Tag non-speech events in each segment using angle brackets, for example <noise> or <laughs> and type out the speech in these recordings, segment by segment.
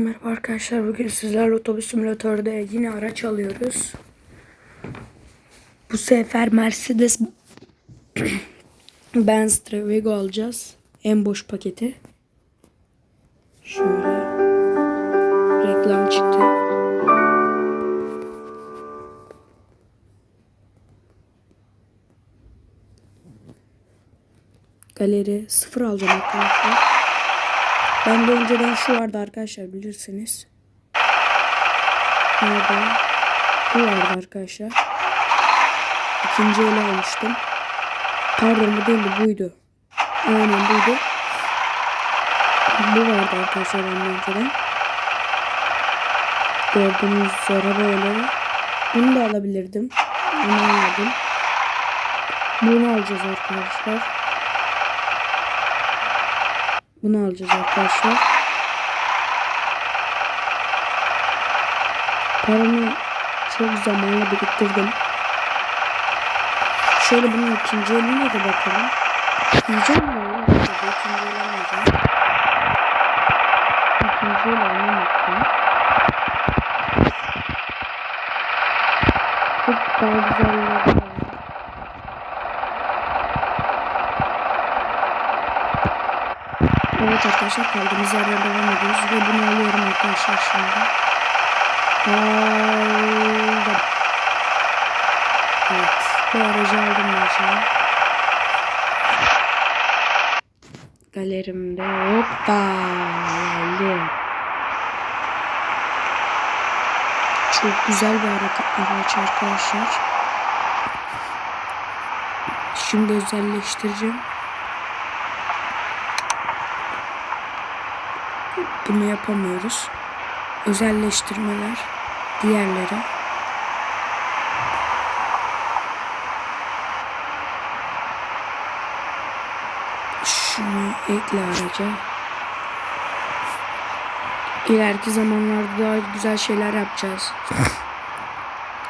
Merhaba arkadaşlar bugün sizlerle otobüs simülatörde yine araç alıyoruz. Bu sefer Mercedes <clears throat> Benz Travigo alacağız. En boş paketi. Şöyle reklam çıktı. Galeri sıfır alacağım arkadaşlar. Ben de önceden şu vardı arkadaşlar bilirsiniz. Nerede? Bu vardı arkadaşlar. İkinci ele almıştım. Pardon bu değildi buydu. Aynen buydu. Bu vardı arkadaşlar ben önceden. Gördüğünüz üzere böyle. Bunu da alabilirdim. Bunu almadım. Bunu alacağız arkadaşlar. Bunu alacağız arkadaşlar. Paramı çok zamanla biriktirdim. Şöyle bunun ikinci eline de bakalım. Yiyeceğim mi? oğlum? İkinci el almayacağım. İkinci el almamıştım. Çok daha güzelleri var. Evet arkadaşlar kaldığımız yerden devam ediyoruz ve bunu alıyorum arkadaşlar şimdi. Aldım. Evet. Bu aracı aldım ben şu an. Galerimde hoppa geldi. Çok güzel bir araç arkadaşlar. Şimdi özelleştireceğim. Bunu yapamıyoruz. Özelleştirmeler. Diğerleri. Şunu ekle araca. İleriki zamanlarda daha güzel şeyler yapacağız.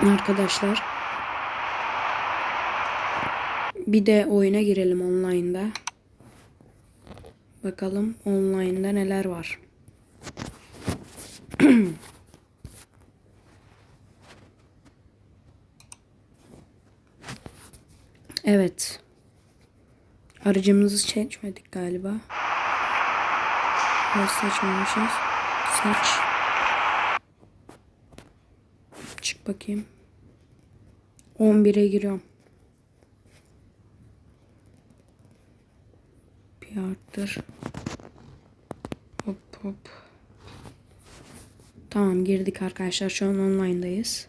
<laughs> Arkadaşlar. Bir de oyuna girelim online'da. Bakalım online'da neler var. <clears throat> evet. Aracımızı seçmedik galiba. Nasıl seçmemişiz? Seç. Çık bakayım. 11'e giriyorum. Bir arttır. Hop hop. Tamam girdik arkadaşlar. Şu an online'dayız.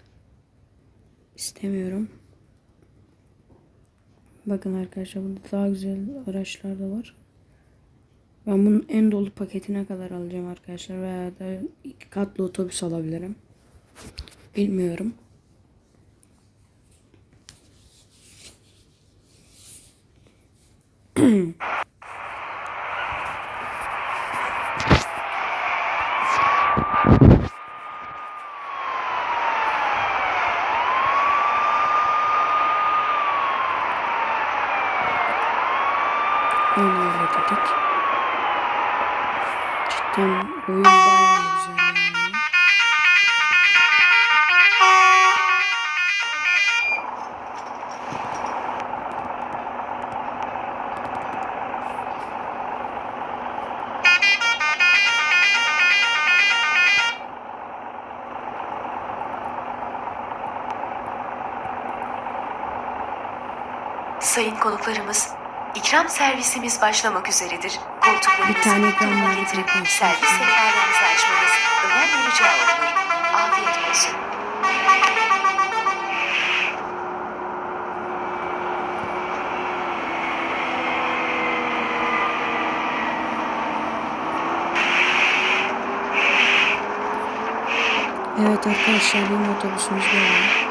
İstemiyorum. Bakın arkadaşlar burada daha güzel araçlar da var. Ben bunun en dolu paketine kadar alacağım arkadaşlar. Veya da iki katlı otobüs alabilirim. Bilmiyorum. <clears throat> Oyunu dedik. Cidden oyun bayağı güzel. Sayın konuklarımız, ikram servisimiz başlamak üzeredir. Koltuklarınızı Bir tane ikram getirip servis sehpalarınızı açmanız önemli rica olunur. Afiyet olsun. Evet arkadaşlar benim otobüsümüz böyle.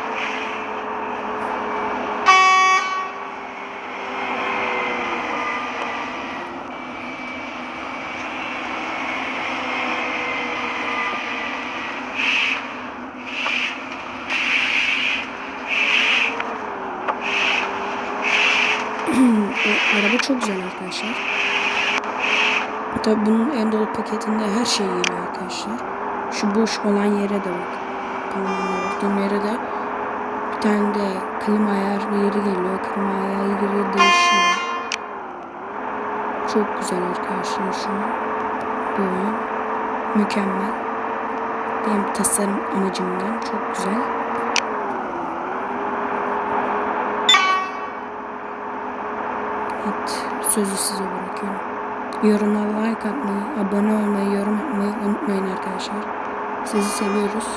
O <clears throat> araba çok güzel arkadaşlar. Tabi bunun en dolu paketinde her şey geliyor arkadaşlar. Şu boş olan yere de bak. Olduğum yere de bir tane de klima ayar yeri geliyor. Klima ayar yeri değişiyor. Çok güzel arkadaşlar şu an. Bu mükemmel. Benim tasarım amacımdan çok güzel. Evet, sözü size bırakıyorum. Yorumlara like atmayı, abone olmayı, yorum atmayı unutmayın arkadaşlar. Sizi seviyoruz.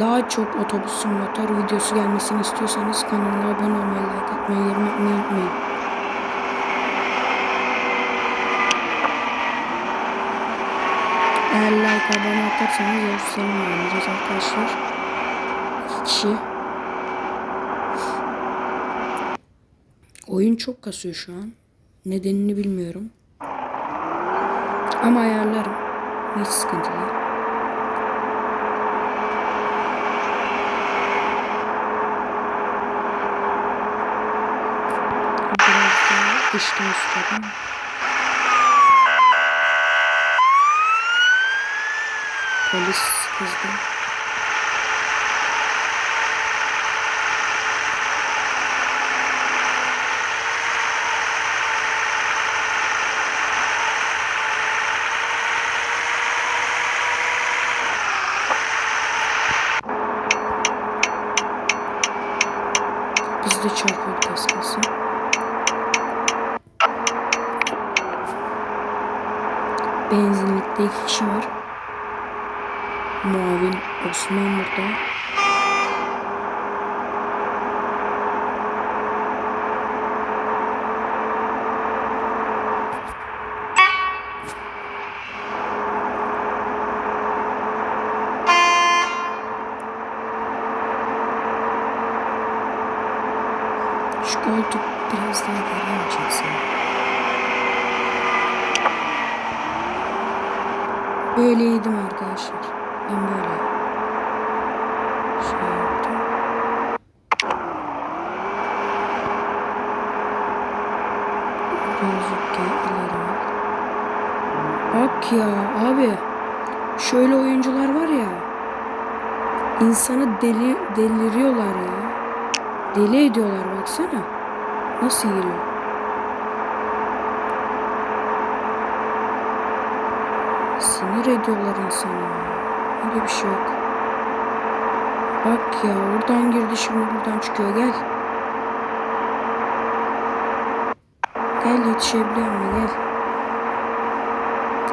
Daha çok otobüs simülatör videosu gelmesini istiyorsanız kanala abone olmayı, like atmayı, yorum atmayı unutmayın. Eğer like abone atarsanız seninle oynayacağız arkadaşlar. İki kişi. Oyun çok kasıyor şu an. Nedenini bilmiyorum. Ama ayarlarım. Hiç sıkıntı değil. Dıştan tutalım. Polis kızdı. Biz de çarpıyorduk az kalsın. Benzinlikte iki kişi var. Muavin Osman burada. Ya abi. Şöyle oyuncular var ya. insanı deli deliriyorlar ya. Deli ediyorlar baksana. Nasıl giriyor? Sinir ediyorlar insanı. Öyle bir şey yok. Bak ya oradan girdi şimdi buradan çıkıyor gel. Gel yetişebiliyor mu gel.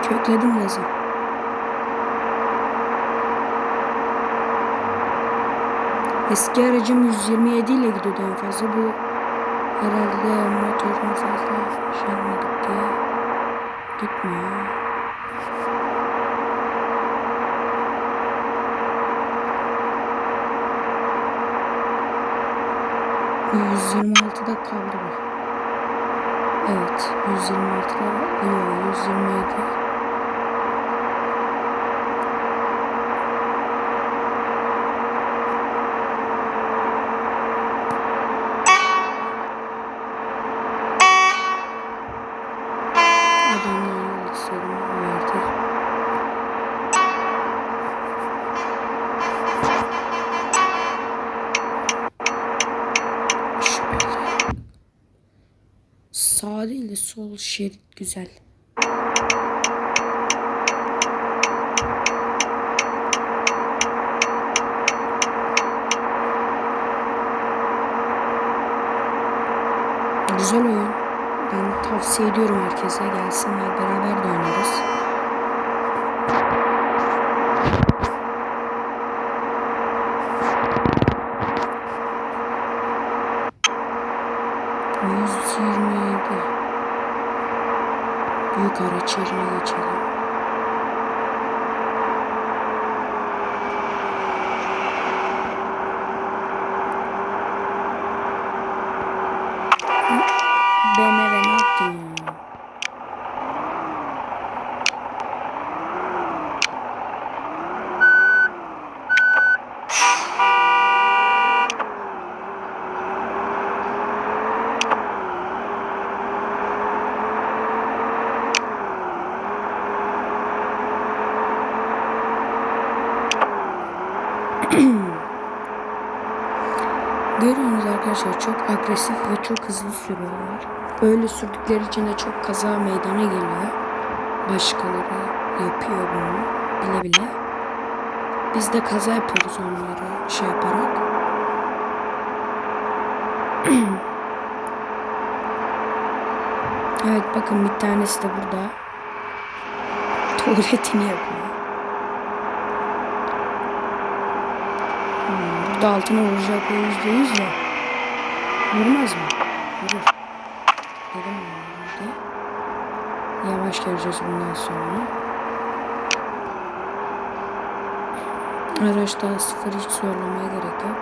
Kökledim gazı. Eski aracım 127 ile gidiyordu en fazla. Bu herhalde motorunu fazla şey yapmadık diye gitmiyor. Bu 126'da kaldı bu. Evet 126'da yok 127. sol şerit güzel. Güzel oyun. Ben tavsiye ediyorum herkese gelsinler beraber de oynarız. Yüz yirmi yedi. Büyük araç yerine geçelim. BMW ne yaptın ya? Çok agresif ve çok hızlı sürüyorlar. Böyle sürdükleri için de çok kaza meydana geliyor. Başkaları yapıyor bunu bile bile. Biz de kaza yapıyoruz onları şey yaparak. <clears throat> evet bakın bir tanesi de burada. Tuvaletini yapıyor. Hmm, burada altına vuracak o yüzde yüz de. Vurmaz mı? Vurur. Dedim ben. Yavaş geleceğiz bundan sonra. Araçta sıfır hiç zorlamaya gerek yok.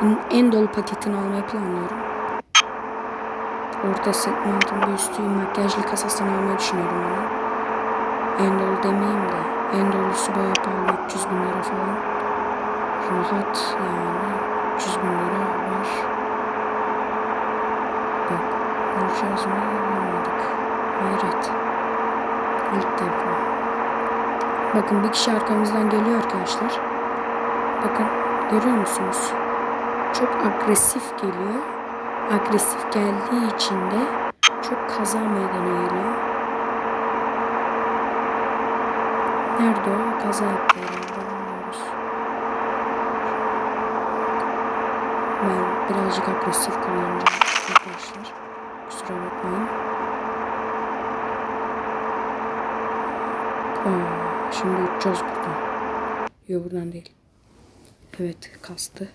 Bunun en dolu paketini almayı planlıyorum. Orta segmentin bir üstü makyajlı kasasını almayı düşünüyorum bunu. En dolu demeyeyim de en dolusu bayağı pahalı 300 bin lira falan. Rahat yani 300 bin lira var. Bak vuracağız mı vurmadık. Hayret. İlk defa. Bakın bir kişi arkamızdan geliyor arkadaşlar. Bakın görüyor musunuz? Çok agresif geliyor. Agresif geldiği için de çok kaza meydana geliyor. Nerede o? Kaza yaptı herhalde. Ben birazcık agresif kullanacağım arkadaşlar. Kusura bakmayın. Aa, şimdi uçacağız buradan. Yok buradan değil. Evet kastı.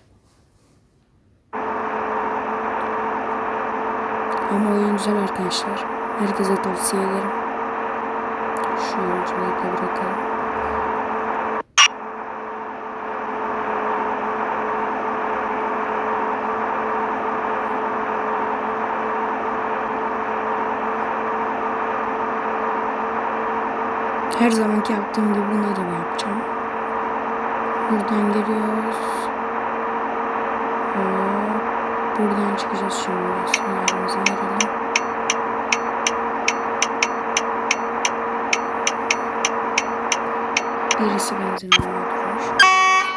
Ama oyun güzel arkadaşlar. Herkese tavsiye ederim. Her zamanki yaptığım gibi bunu da yapacağım. Buradan geliyoruz. Hop. Buradan çıkacağız şimdi. Sinyalimizi verelim. Birisi benzin almaya durmuş.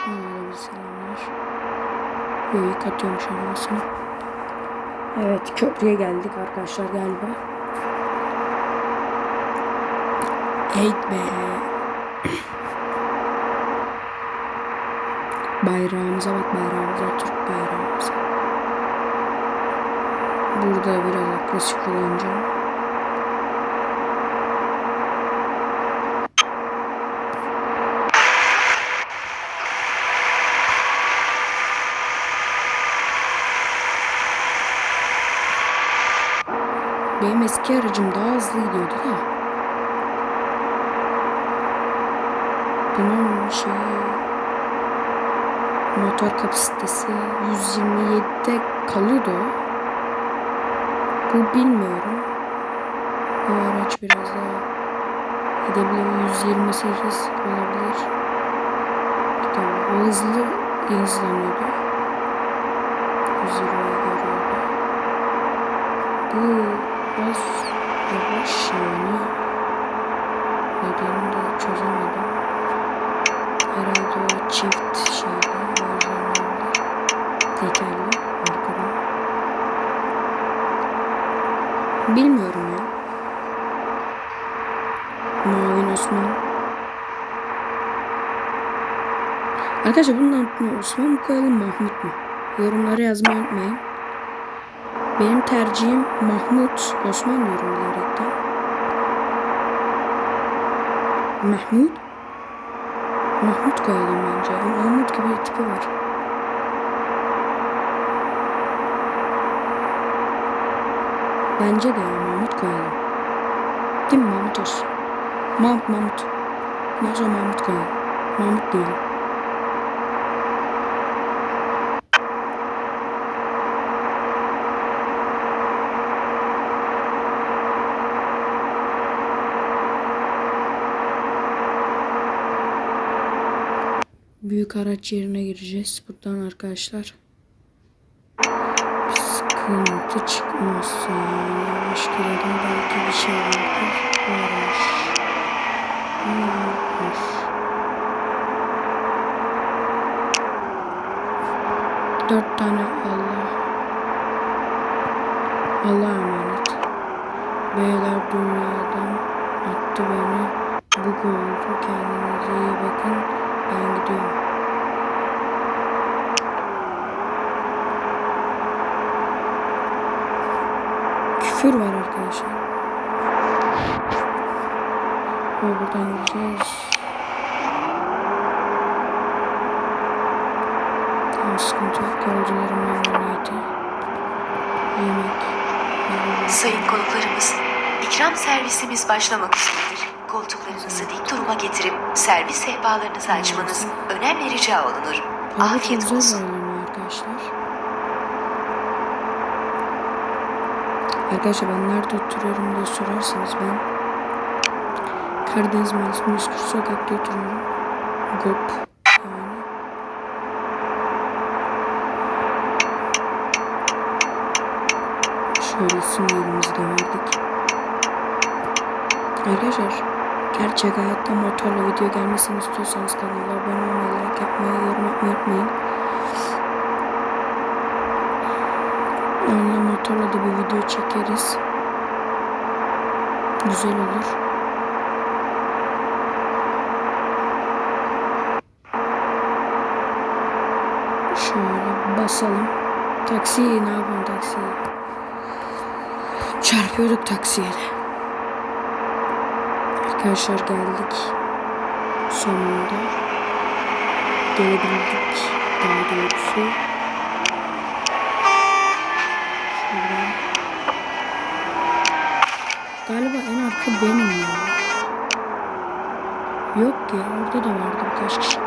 Onlara bir selamlar. Yo yıkatıyormuş arabasını. Evet köprüye geldik arkadaşlar galiba. Hey be. <coughs> Bayrağımıza bak bayrağımıza Türk bayrağımıza. Burada biraz agresif kullanacağım. Eski aracım daha hızlı gidiyordu da. Bunun şeyi motor kapasitesi 127'de kalıyordu. Bu bilmiyorum. Bu araç biraz daha gidebilir. 128 olabilir. İşte o hızlı hızlanıyordu. 120'ye görüyordu. Bu biraz yavaş yani. Nedenini de çözemedim. Herhalde o çift şeydi. O oldu. Tekerli arkadan. Bilmiyorum ya. Mavi Osman. Arkadaşlar bunun adını Osman mı koyalım Mahmut mu? Yorumlara yazmayı unutmayın. Benim tercihim Mahmut. Osman diyorum diyerekten. Mahmut. Mahmut koyalım bence. Mahmut gibi bir tipi var. Bence de ya Mahmut koyalım. Değil mi Mahmut olsun? Mahmut Mahmut. Zaman Mahmut koyalım. Mahmut değil. Büyük araç yerine gireceğiz buradan arkadaşlar. Sıkı Sıkıntı çıkmazsa yavaş girelim belki bir şey vardır. Varmış. Varmış. Dört tane Allah. Allah'a emanet. Beyler dünyadan attı beni. Bu oldu. Kendinize iyi bakın. Ben gidiyorum. Küfür var arkadaşlar. O buradan gideceğiz. Tamam sıkıntı yok. Yolcuların memnuniyeti. Yemek. Sayın konuklarımız, ikram servisimiz başlamak üzeredir. Koltuklarınızı dik duruma getirip servis sehpalarınızı açmanız önemli rica olunur. Afiyet olsun. arkadaşlar. Arkadaşlar ben nerede oturuyorum diye sorarsanız ben Karadeniz Mahallesi'nin Üsküp sokakta oturuyorum. GOP yani. Şöyle yerimizi de verdik. Arkadaşlar gerçek hayatta motorla video gelmesini istiyorsanız kanala abone olmayı, like yapmayı, yorum yapmayı unutmayın. Motorla da bir video çekeriz. Güzel olur. Şöyle basalım. Taksi ne yapalım taksi? Çarpıyorduk taksiye. Arkadaşlar geldik. Sonunda. Gelebildik. Daha doğrusu. Arka benim ya. Yok ya orada da vardı birkaç kişi.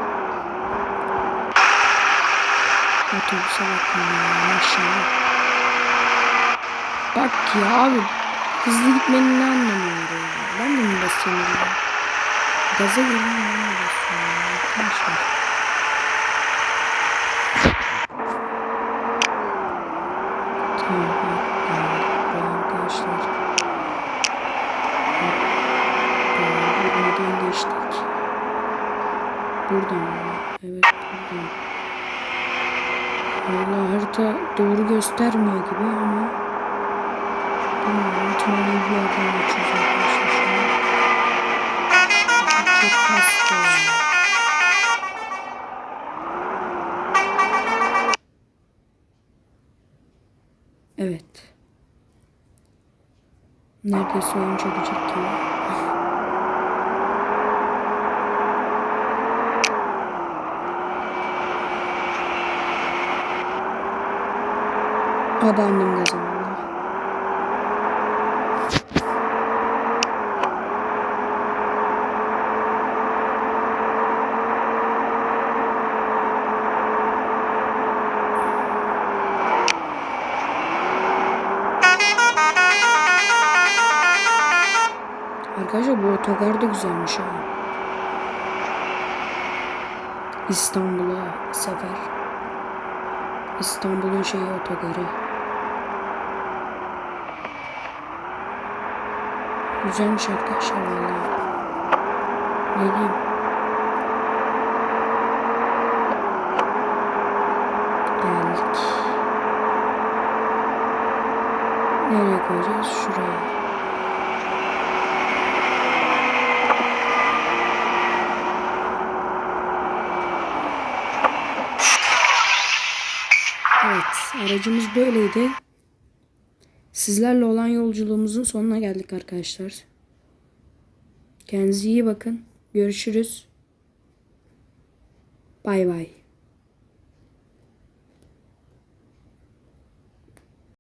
Otobüse bakın ya maşallah. Bak ya abi hızlı gitmenin ne anlamı ya? Ben de mi basıyorum ya? Gaza gelen de basıyorum ya arkadaşlar. Vallahi harita doğru göstermiyor gibi ama bilmiyorum. Tüneli bir yerden geçiyoruz arkadaşlar şu an. Çok kastı. Evet. Neredeyse oyun çökecek gibi. Gaza valla. Arkadaşlar bu otogar da güzelmiş ha. İstanbul'a sefer. İstanbul'un şeyi otogarı. Güzelmiş arkadaşlar valla. Ne diyeyim? Geldik. Nereye koyacağız? Şuraya. Evet, aracımız böyleydi. Sizlerle olan yolculuğumuzun sonuna geldik arkadaşlar. Kendinize iyi bakın. Görüşürüz. Bay bay.